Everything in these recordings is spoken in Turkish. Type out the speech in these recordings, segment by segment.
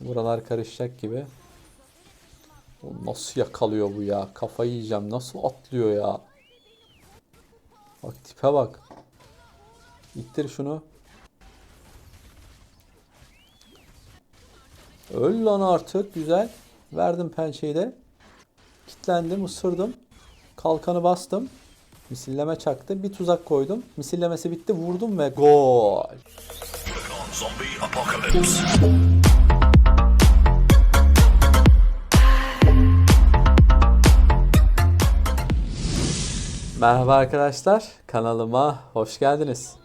Buralar karışacak gibi. Nasıl yakalıyor bu ya? Kafayı yiyeceğim. Nasıl atlıyor ya? Bak tipe bak. İttir şunu. Öl lan artık. Güzel. Verdim pençeyi de. Kitlendim, ısırdım. Kalkanı bastım. Misilleme çaktı. Bir tuzak koydum. Misillemesi bitti. Vurdum ve gol. Merhaba arkadaşlar, kanalıma hoş geldiniz.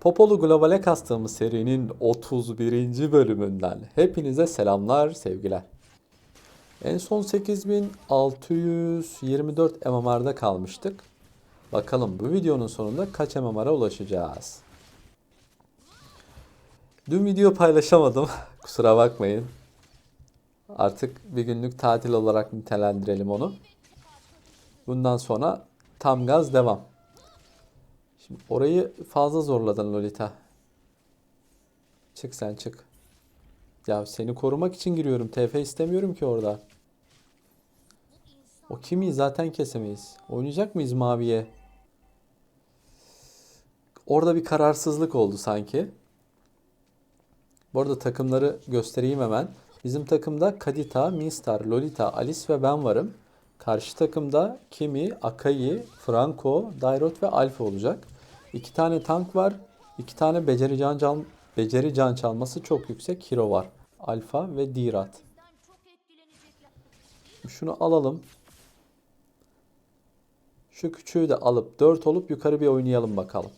Popolu Global'e kastığımız serinin 31. bölümünden hepinize selamlar, sevgiler. En son 8624 MMR'da kalmıştık. Bakalım bu videonun sonunda kaç MMR'a ulaşacağız. Dün video paylaşamadım, kusura bakmayın. Artık bir günlük tatil olarak nitelendirelim onu. Bundan sonra tam gaz devam. Şimdi orayı fazla zorladın Lolita. Çık sen çık. Ya seni korumak için giriyorum. TF istemiyorum ki orada. O kimi zaten kesemeyiz. Oynayacak mıyız maviye? Orada bir kararsızlık oldu sanki. Bu arada takımları göstereyim hemen. Bizim takımda Kadita, Minstar, Lolita, Alice ve ben varım. Karşı takımda Kimi, Akai, Franco, Dairot ve Alfa olacak. İki tane tank var. İki tane beceri can, çal beceri can çalması çok yüksek hero var. Alfa ve Dirat. Şunu alalım. Şu küçüğü de alıp 4 olup yukarı bir oynayalım bakalım.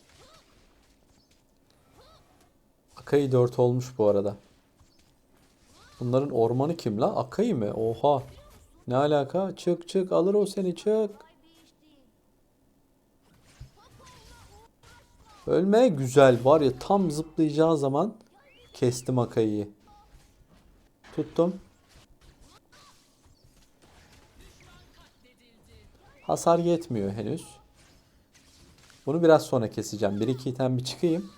Akai 4 olmuş bu arada. Bunların ormanı kim la? Akai mi? Oha. Ne alaka? Çık çık alır o seni çık. Ölme güzel var ya tam zıplayacağı zaman kestim Akai'yi. Tuttum. Hasar yetmiyor henüz. Bunu biraz sonra keseceğim. Bir iki item bir çıkayım.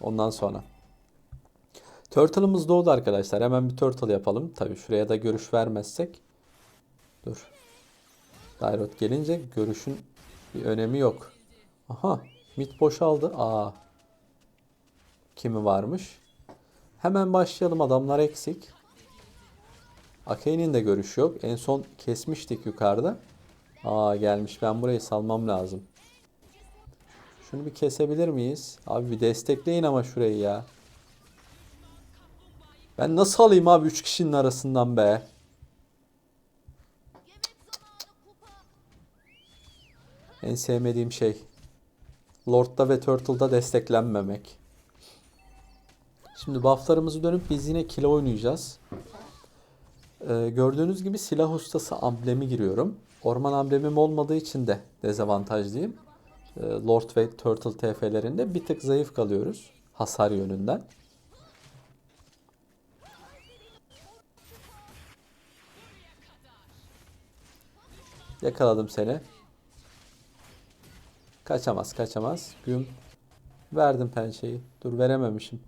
Ondan sonra. Turtle'ımız doğdu arkadaşlar. Hemen bir turtle yapalım. Tabii şuraya da görüş vermezsek. Dur. Dairot gelince görüşün bir önemi yok. Aha. Mid boşaldı. Aa. Kimi varmış? Hemen başlayalım. Adamlar eksik. Akai'nin de görüşü yok. En son kesmiştik yukarıda. Aa gelmiş. Ben burayı salmam lazım. Şunu bir kesebilir miyiz? Abi bir destekleyin ama şurayı ya. Ben nasıl alayım abi 3 kişinin arasından be? En sevmediğim şey. Lord'da ve Turtle'da desteklenmemek. Şimdi bufflarımızı dönüp biz yine kilo oynayacağız. Ee, gördüğünüz gibi silah ustası amblemi giriyorum. Orman amblemim olmadığı için de dezavantajlıyım. Ee, Lord ve Turtle TF'lerinde bir tık zayıf kalıyoruz. Hasar yönünden. Yakaladım seni. Kaçamaz kaçamaz. Güm. Verdim pençeyi. Dur verememişim.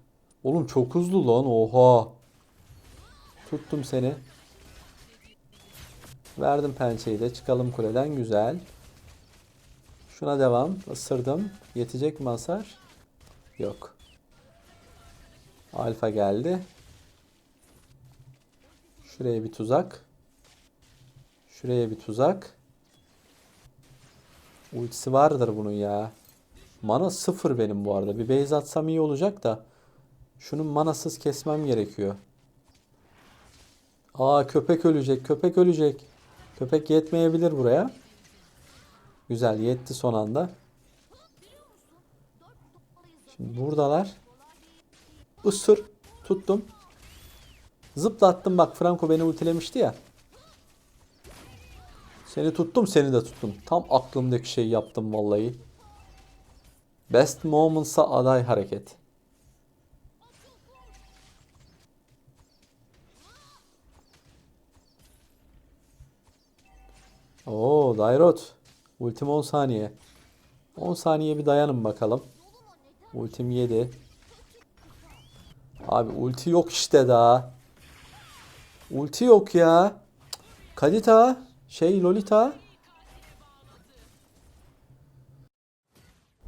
Oğlum çok hızlı lan oha. Tuttum seni. Verdim pençeyi de çıkalım kuleden güzel. Şuna devam. Isırdım. Yetecek mi hasar? Yok. Alfa geldi. Şuraya bir tuzak. Şuraya bir tuzak. Ultisi vardır bunun ya. Mana sıfır benim bu arada. Bir base atsam iyi olacak da. Şunun manasız kesmem gerekiyor. Aa köpek ölecek. Köpek ölecek. Köpek yetmeyebilir buraya. Güzel yetti son anda. Şimdi buradalar. Isır. Tuttum. Zıplattım bak Franco beni ultilemişti ya. Seni tuttum seni de tuttum. Tam aklımdaki şeyi yaptım vallahi. Best Moments'a aday hareket. Oo Dairot. Ultim 10 saniye. 10 saniye bir dayanın bakalım. Ultim 7. Abi ulti yok işte daha. Ulti yok ya. Kadita. Şey Lolita.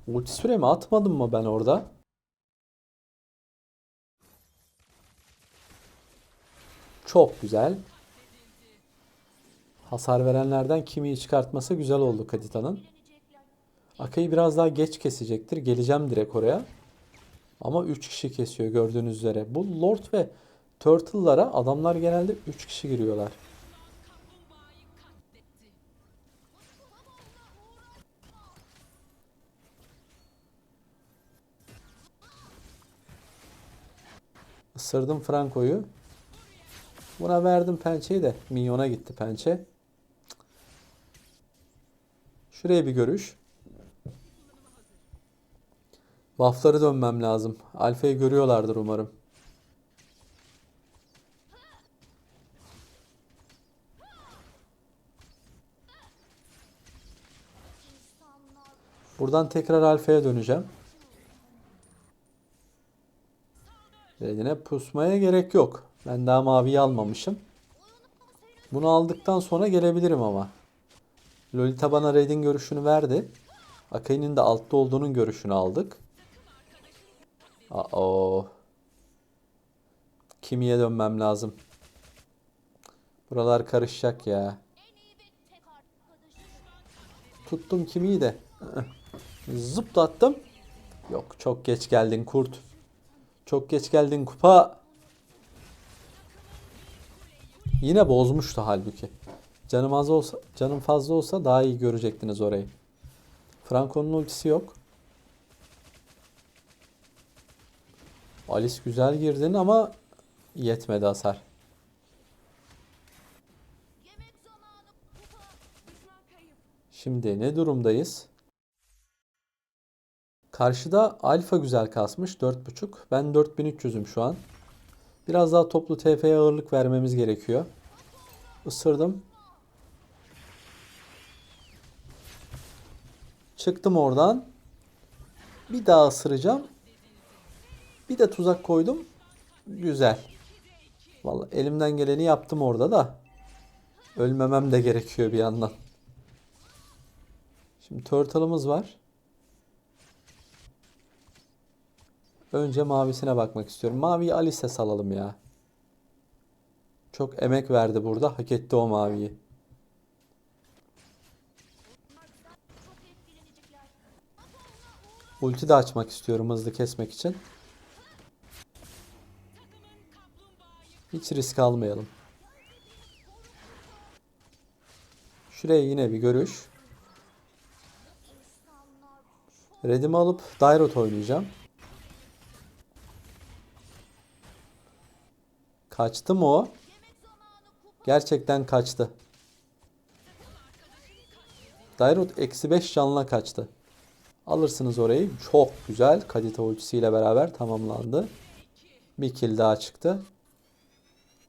Ulti süremi atmadım mı ben orada? Çok güzel. Hasar verenlerden kimiyi çıkartması güzel oldu Kadita'nın. Akay'ı biraz daha geç kesecektir. Geleceğim direkt oraya. Ama 3 kişi kesiyor gördüğünüz üzere. Bu Lord ve Turtle'lara adamlar genelde 3 kişi giriyorlar. Isırdım Franco'yu. Buna verdim pençeyi de. Minyona gitti pençe. Şuraya bir görüş. Buff'ları dönmem lazım. Alfa'yı görüyorlardır umarım. Buradan tekrar Alfa'ya döneceğim. Redine pusmaya gerek yok. Ben daha maviyi almamışım. Bunu aldıktan sonra gelebilirim ama. Lolita bana Red'in görüşünü verdi. Akai'nin de altta olduğunun görüşünü aldık. Aa. Kimiye dönmem lazım. Buralar karışacak ya. Tuttum kimiyi de. Zıplattım. Yok çok geç geldin kurt. Çok geç geldin kupa. Yine bozmuştu halbuki. Canım az olsa, canım fazla olsa daha iyi görecektiniz orayı. Franco'nun ultisi yok. Alice güzel girdin ama yetmedi hasar. Şimdi ne durumdayız? Karşıda Alfa güzel kasmış 4.5. Ben 4300'üm şu an. Biraz daha toplu TF'ye ağırlık vermemiz gerekiyor. Isırdım. Çıktım oradan. Bir daha ısıracağım. Bir de tuzak koydum. Güzel. Vallahi elimden geleni yaptım orada da. Ölmemem de gerekiyor bir yandan. Şimdi turtle'ımız var. Önce mavisine bakmak istiyorum. Maviyi Alice'e salalım ya. Çok emek verdi burada. Hak etti o maviyi. Ulti de açmak istiyorum hızlı kesmek için. Hiç risk almayalım. Şuraya yine bir görüş. Redimi alıp Dairot oynayacağım. Kaçtı mı o? Gerçekten kaçtı. Dairot eksi 5 canla kaçtı. Alırsınız orayı. Çok güzel. Kadita ultisiyle beraber tamamlandı. Bir kill daha çıktı.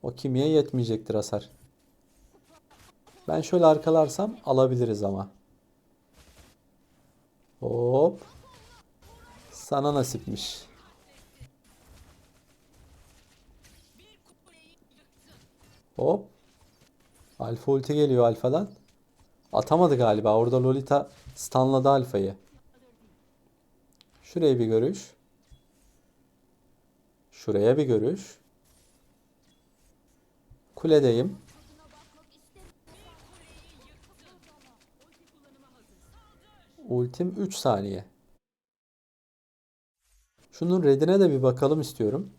O kimiye yetmeyecektir hasar. Ben şöyle arkalarsam alabiliriz ama. Hop. Sana nasipmiş. Hop. Alfa ulti geliyor alfadan. Atamadı galiba. Orada Lolita stunladı alfayı. Şuraya bir görüş. Şuraya bir görüş. Kuledeyim. Ultim 3 saniye. Şunun redine de bir bakalım istiyorum.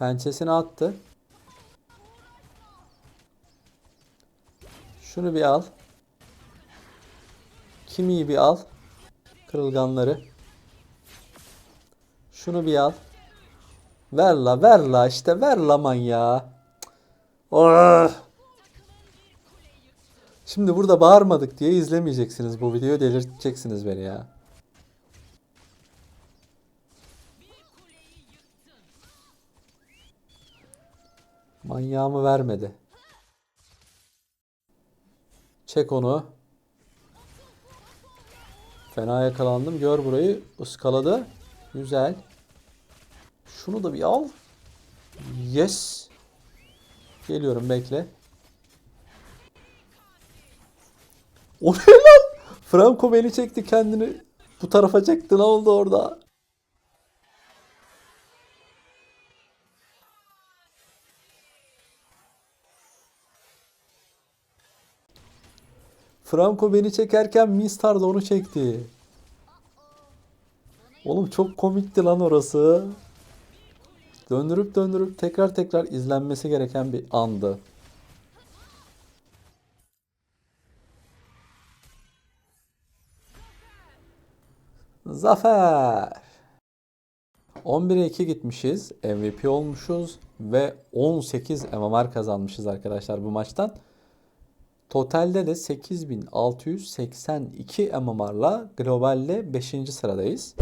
Pençesini attı. Şunu bir al. Kimiyi bir al. Kırılganları. Şunu bir al. Ver la ver la işte ver la manyağı. Oh! Şimdi burada bağırmadık diye izlemeyeceksiniz bu videoyu delirteceksiniz beni ya. Manyağımı vermedi. Çek onu. Fena yakalandım. Gör burayı. Iskaladı. Güzel. Şunu da bir al. Yes. Geliyorum bekle. O ne lan? Franco beni çekti kendini. Bu tarafa çekti ne oldu orada? Franco beni çekerken Mistar da onu çekti. Oğlum çok komikti lan orası. Döndürüp döndürüp tekrar tekrar izlenmesi gereken bir andı. Zafer. 11'e 2 gitmişiz. MVP olmuşuz ve 18 MMR kazanmışız arkadaşlar bu maçtan. Totalde de 8682 MMR'la globalde 5. sıradayız.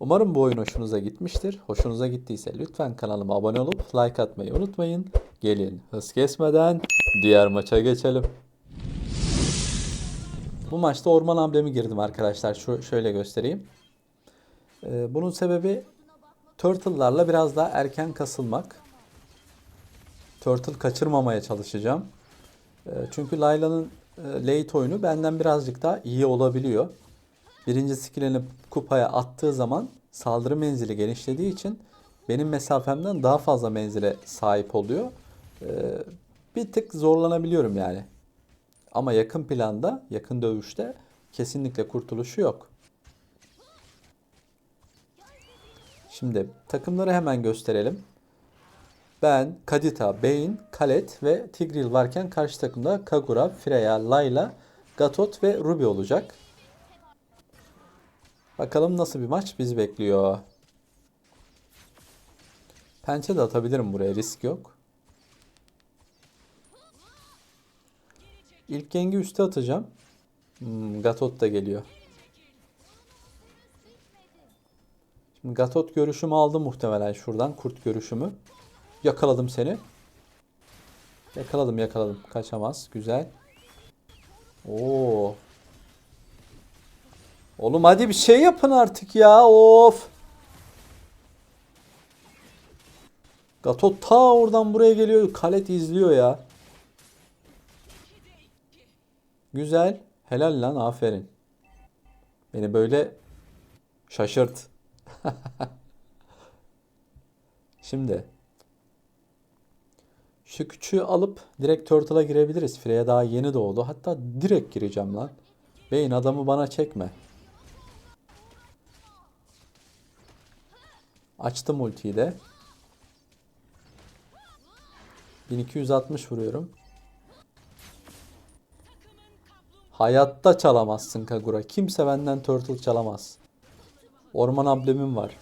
Umarım bu oyun hoşunuza gitmiştir. Hoşunuza gittiyse lütfen kanalıma abone olup like atmayı unutmayın. Gelin hız kesmeden diğer maça geçelim. Bu maçta orman amblemi girdim arkadaşlar. Şu şöyle göstereyim. Ee, bunun sebebi Turtle'larla biraz daha erken kasılmak. Turtle kaçırmamaya çalışacağım. Ee, çünkü Layla'nın e, late oyunu benden birazcık daha iyi olabiliyor. Birinci skillini kupaya attığı zaman saldırı menzili genişlediği için benim mesafemden daha fazla menzile sahip oluyor. Ee, bir tık zorlanabiliyorum yani. Ama yakın planda, yakın dövüşte kesinlikle kurtuluşu yok. Şimdi takımları hemen gösterelim. Ben, Kadita, Beyin, Kalet ve Tigreal varken karşı takımda Kagura, Freya, Layla, Gatot ve Ruby olacak. Bakalım nasıl bir maç bizi bekliyor. Pençe de atabilirim buraya risk yok. İlk gengi üste atacağım. Hmm, Gatot da geliyor. Şimdi Gatot görüşümü aldı muhtemelen şuradan. Kurt görüşümü. Yakaladım seni. Yakaladım yakaladım. Kaçamaz. Güzel. Oo. Oğlum hadi bir şey yapın artık ya. Of. Gatot ta oradan buraya geliyor. Kalet izliyor ya. Güzel. Helal lan aferin. Beni böyle şaşırt. Şimdi şu küçüğü alıp direkt Turtle'a girebiliriz. Freya daha yeni doğdu. Hatta direkt gireceğim lan. Beyin adamı bana çekme. Açtım ultiyi de. 1260 vuruyorum. Hayatta çalamazsın Kagura. Kimse benden turtle çalamaz. Orman amblemim var.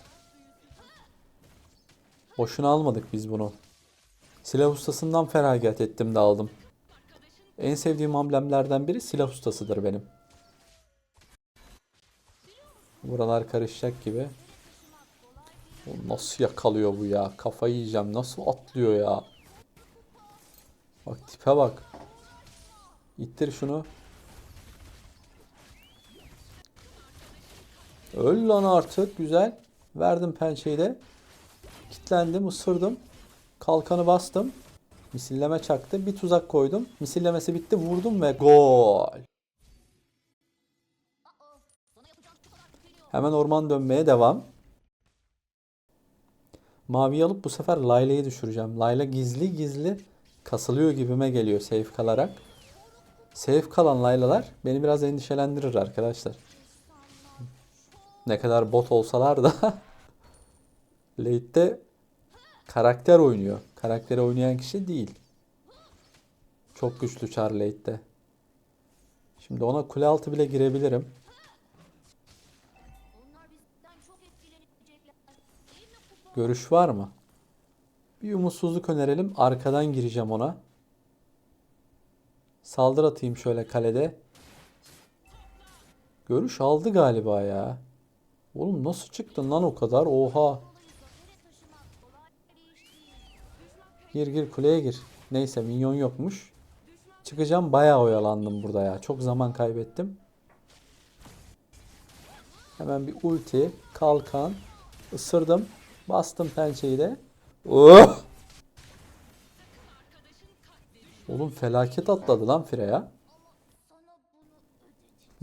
Boşuna almadık biz bunu. Silah ustasından feragat ettim de aldım. En sevdiğim amblemlerden biri silah ustasıdır benim. Buralar karışacak gibi. Nasıl yakalıyor bu ya? Kafayı yiyeceğim. Nasıl atlıyor ya? Bak tipe bak. İttir şunu. Öl lan artık. Güzel. Verdim pençeyi de. Kitlendim, ısırdım. Kalkanı bastım. Misilleme çaktı. Bir tuzak koydum. Misillemesi bitti. Vurdum ve gol. Hemen orman dönmeye devam. Maviyi alıp bu sefer Layla'yı düşüreceğim. Layla gizli gizli kasılıyor gibime geliyor safe kalarak. Safe kalan Layla'lar beni biraz endişelendirir arkadaşlar. Ne kadar bot olsalar da late'de karakter oynuyor. Karakteri oynayan kişi değil. Çok güçlü Char late'de. Şimdi ona kule altı bile girebilirim. Görüş var mı? Bir umutsuzluk önerelim. Arkadan gireceğim ona. Saldır atayım şöyle kalede. Görüş aldı galiba ya. Oğlum nasıl çıktın lan o kadar? Oha. Gir gir kuleye gir. Neyse minyon yokmuş. Çıkacağım bayağı oyalandım burada ya. Çok zaman kaybettim. Hemen bir ulti, kalkan, ısırdım. Bastım pençeyi de. Oh! Oğlum felaket atladı lan Freya.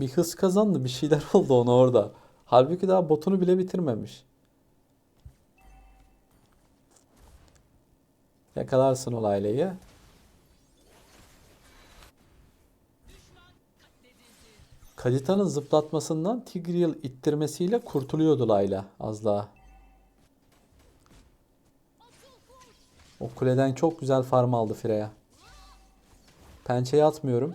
Bir hız kazandı. Bir şeyler oldu ona orada. Halbuki daha botunu bile bitirmemiş. Yakalarsın olaylayı. Kadita'nın zıplatmasından Tigreal ittirmesiyle kurtuluyordu Layla az daha. O kuleden çok güzel farm aldı Freya. Pençeyi atmıyorum.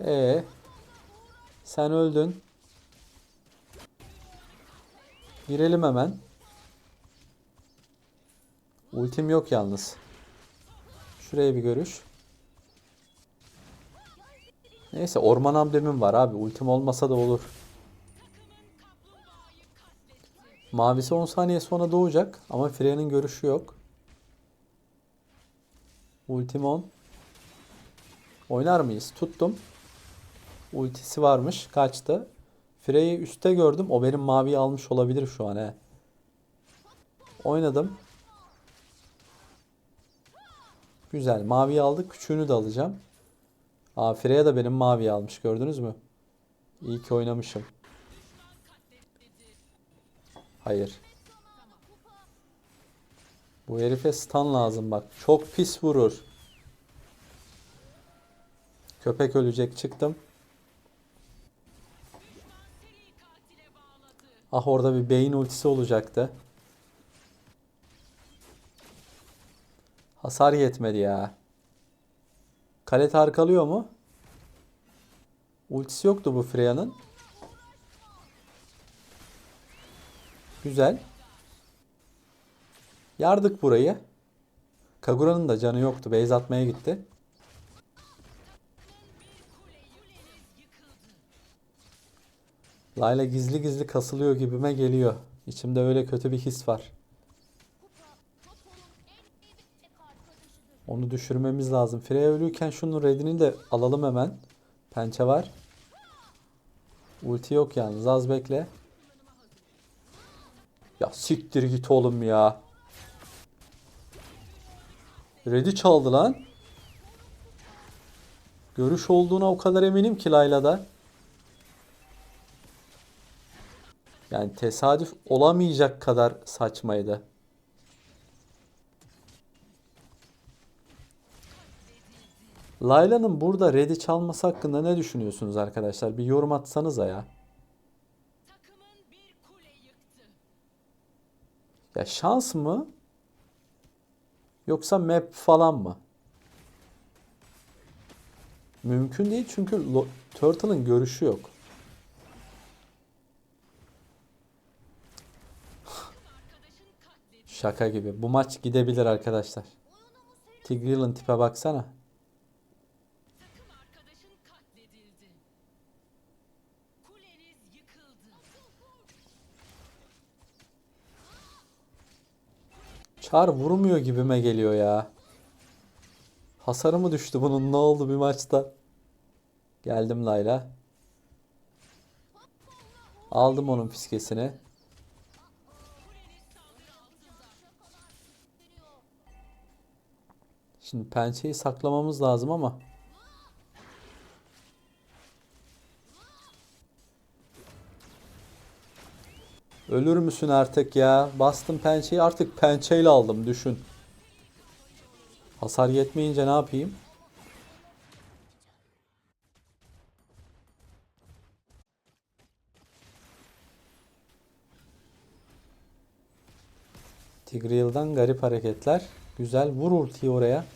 Ee, sen öldün. Girelim hemen. Ultim yok yalnız. Şuraya bir görüş. Neyse orman amblemim var abi. Ultim olmasa da olur. Mavisi 10 saniye sonra doğacak ama Freya'nın görüşü yok. Ultim 10. Oynar mıyız? Tuttum. Ultisi varmış. Kaçtı. Frey'i üstte gördüm. O benim maviyi almış olabilir şu an he. Oynadım. Güzel. Maviyi aldık. Küçüğünü de alacağım. Aa Freya da benim maviyi almış. Gördünüz mü? İyi ki oynamışım. Hayır. Bu herife stun lazım bak. Çok pis vurur. Köpek ölecek. Çıktım. Ah orada bir beyin ultisi olacaktı. Hasar yetmedi ya. Kale arkalıyor mu? Ultisi yoktu bu Freya'nın. Güzel. Yardık burayı. Kagura'nın da canı yoktu. Base atmaya gitti. Layla gizli gizli kasılıyor gibime geliyor. İçimde öyle kötü bir his var. Onu düşürmemiz lazım. Freya ölüyken şunun redini de alalım hemen. Pençe var. Ulti yok yalnız. Az bekle. Ya siktir git oğlum ya. Red'i çaldı lan. Görüş olduğuna o kadar eminim ki Layla'da. Yani tesadüf olamayacak kadar saçmaydı. Layla'nın burada Red'i çalması hakkında ne düşünüyorsunuz arkadaşlar? Bir yorum atsanıza ya. Ya şans mı? Yoksa map falan mı? Mümkün değil çünkü Turtle'ın görüşü yok. Şaka gibi. Bu maç gidebilir arkadaşlar. Tigreal'ın tipe baksana. Çar vurmuyor gibime geliyor ya. Hasarı mı düştü bunun? Ne oldu bir maçta? Geldim Layla. Aldım onun fiskesini. Şimdi pençeyi saklamamız lazım ama. Ölür müsün artık ya? Bastım pençeyi artık pençeyle aldım düşün. Hasar yetmeyince ne yapayım? Tigreal'dan garip hareketler. Güzel vur ultiyi oraya.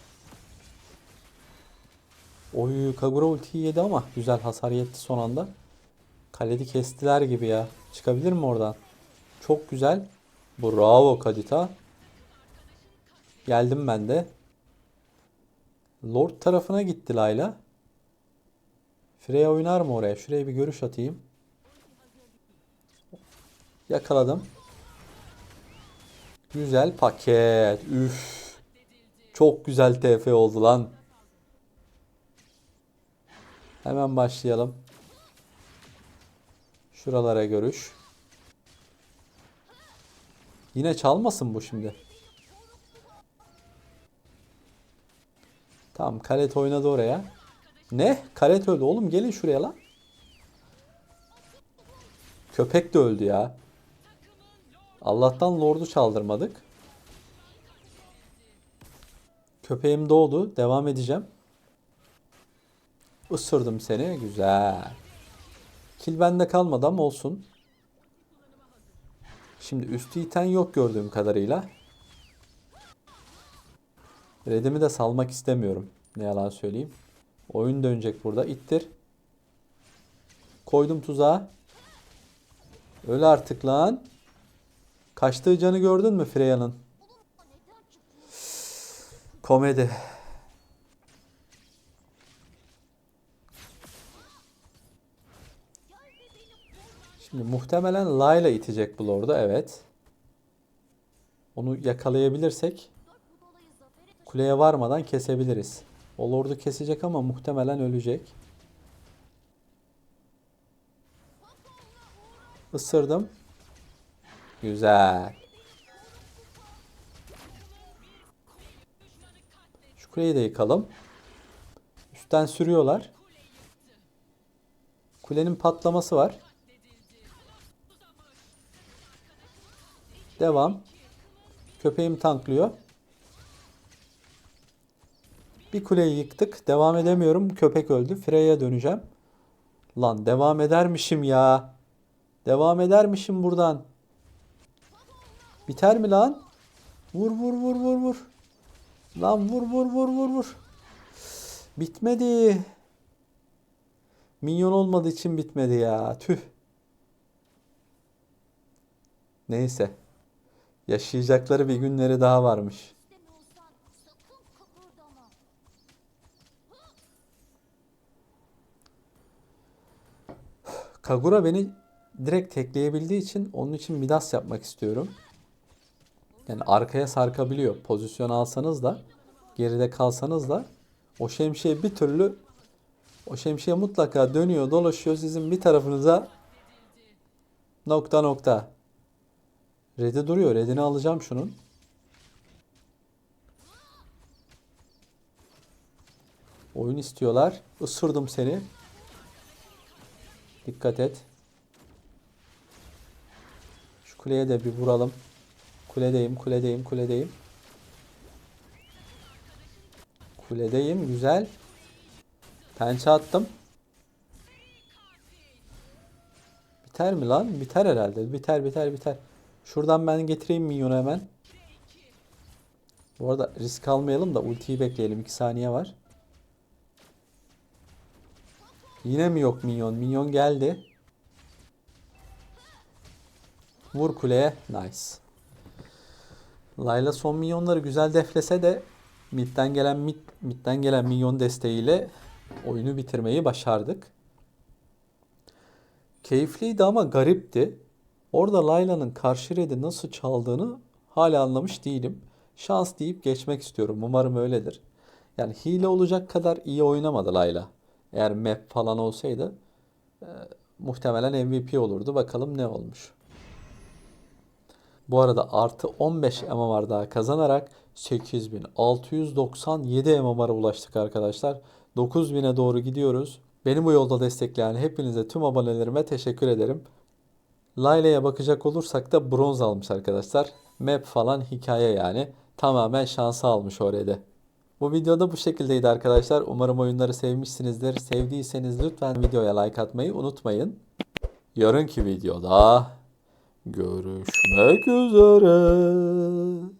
Oy Kagura ultiyi yedi ama güzel hasar yetti son anda. Kaledi kestiler gibi ya. Çıkabilir mi oradan? Çok güzel. Bravo Kadita. Geldim ben de. Lord tarafına gitti Layla. Freya oynar mı oraya? Şuraya bir görüş atayım. Yakaladım. Güzel paket. Üf. Çok güzel TF oldu lan. Hemen başlayalım. Şuralara görüş. Yine çalmasın bu şimdi. Tamam Kalet oynadı oraya. Ne? Kalet öldü. Oğlum gelin şuraya lan. Köpek de öldü ya. Allah'tan Lord'u çaldırmadık. Köpeğim doğdu. Devam edeceğim. Isırdım seni. Güzel. Kil bende kalmadı ama olsun. Şimdi üstü iten yok gördüğüm kadarıyla. Redimi de salmak istemiyorum. Ne yalan söyleyeyim. Oyun dönecek burada. İttir. Koydum tuzağa. Öl artık lan. Kaçtığı canı gördün mü Freya'nın? Komedi. Şimdi muhtemelen Layla itecek bu Lord'u. Evet. Onu yakalayabilirsek kuleye varmadan kesebiliriz. O Lord'u kesecek ama muhtemelen ölecek. Isırdım. Güzel. Şu kuleyi de yıkalım. Üstten sürüyorlar. Kulenin patlaması var. Devam. Köpeğim tanklıyor. Bir kuleyi yıktık. Devam edemiyorum. Köpek öldü. Freya'ya döneceğim. Lan devam edermişim ya. Devam edermişim buradan. Biter mi lan? Vur vur vur vur vur. Lan vur vur vur vur vur. Bitmedi. Minyon olmadığı için bitmedi ya. Tüh. Neyse. Yaşayacakları bir günleri daha varmış. Kagura beni direkt tekleyebildiği için onun için Midas yapmak istiyorum. Yani arkaya sarkabiliyor. Pozisyon alsanız da geride kalsanız da o şemsiye bir türlü o şemsiye mutlaka dönüyor dolaşıyor sizin bir tarafınıza nokta nokta. Red'i duruyor. Red'ini alacağım şunun. Oyun istiyorlar. Isırdım seni. Dikkat et. Şu kuleye de bir vuralım. Kuledeyim, kuledeyim, kuledeyim. Kuledeyim, güzel. Pençe attım. Biter mi lan? Biter herhalde. Biter, biter, biter. Şuradan ben getireyim minyonu hemen. Bu arada risk almayalım da ultiyi bekleyelim. 2 saniye var. Yine mi yok minyon? Minyon geldi. Vur kuleye. Nice. Layla son minyonları güzel deflese de midden gelen mid, midden gelen minyon desteğiyle oyunu bitirmeyi başardık. Keyifliydi ama garipti. Orada Layla'nın karşı red'i nasıl çaldığını hala anlamış değilim. Şans deyip geçmek istiyorum. Umarım öyledir. Yani hile olacak kadar iyi oynamadı Layla. Eğer map falan olsaydı e, muhtemelen MVP olurdu. Bakalım ne olmuş. Bu arada artı 15 MMR daha kazanarak 8697 MMR'a ulaştık arkadaşlar. 9000'e doğru gidiyoruz. Beni bu yolda destekleyen hepinize tüm abonelerime teşekkür ederim. Layla'ya bakacak olursak da bronz almış arkadaşlar. Map falan hikaye yani. Tamamen şansı almış orada. Bu videoda bu şekildeydi arkadaşlar. Umarım oyunları sevmişsinizdir. Sevdiyseniz lütfen videoya like atmayı unutmayın. Yarınki videoda görüşmek üzere.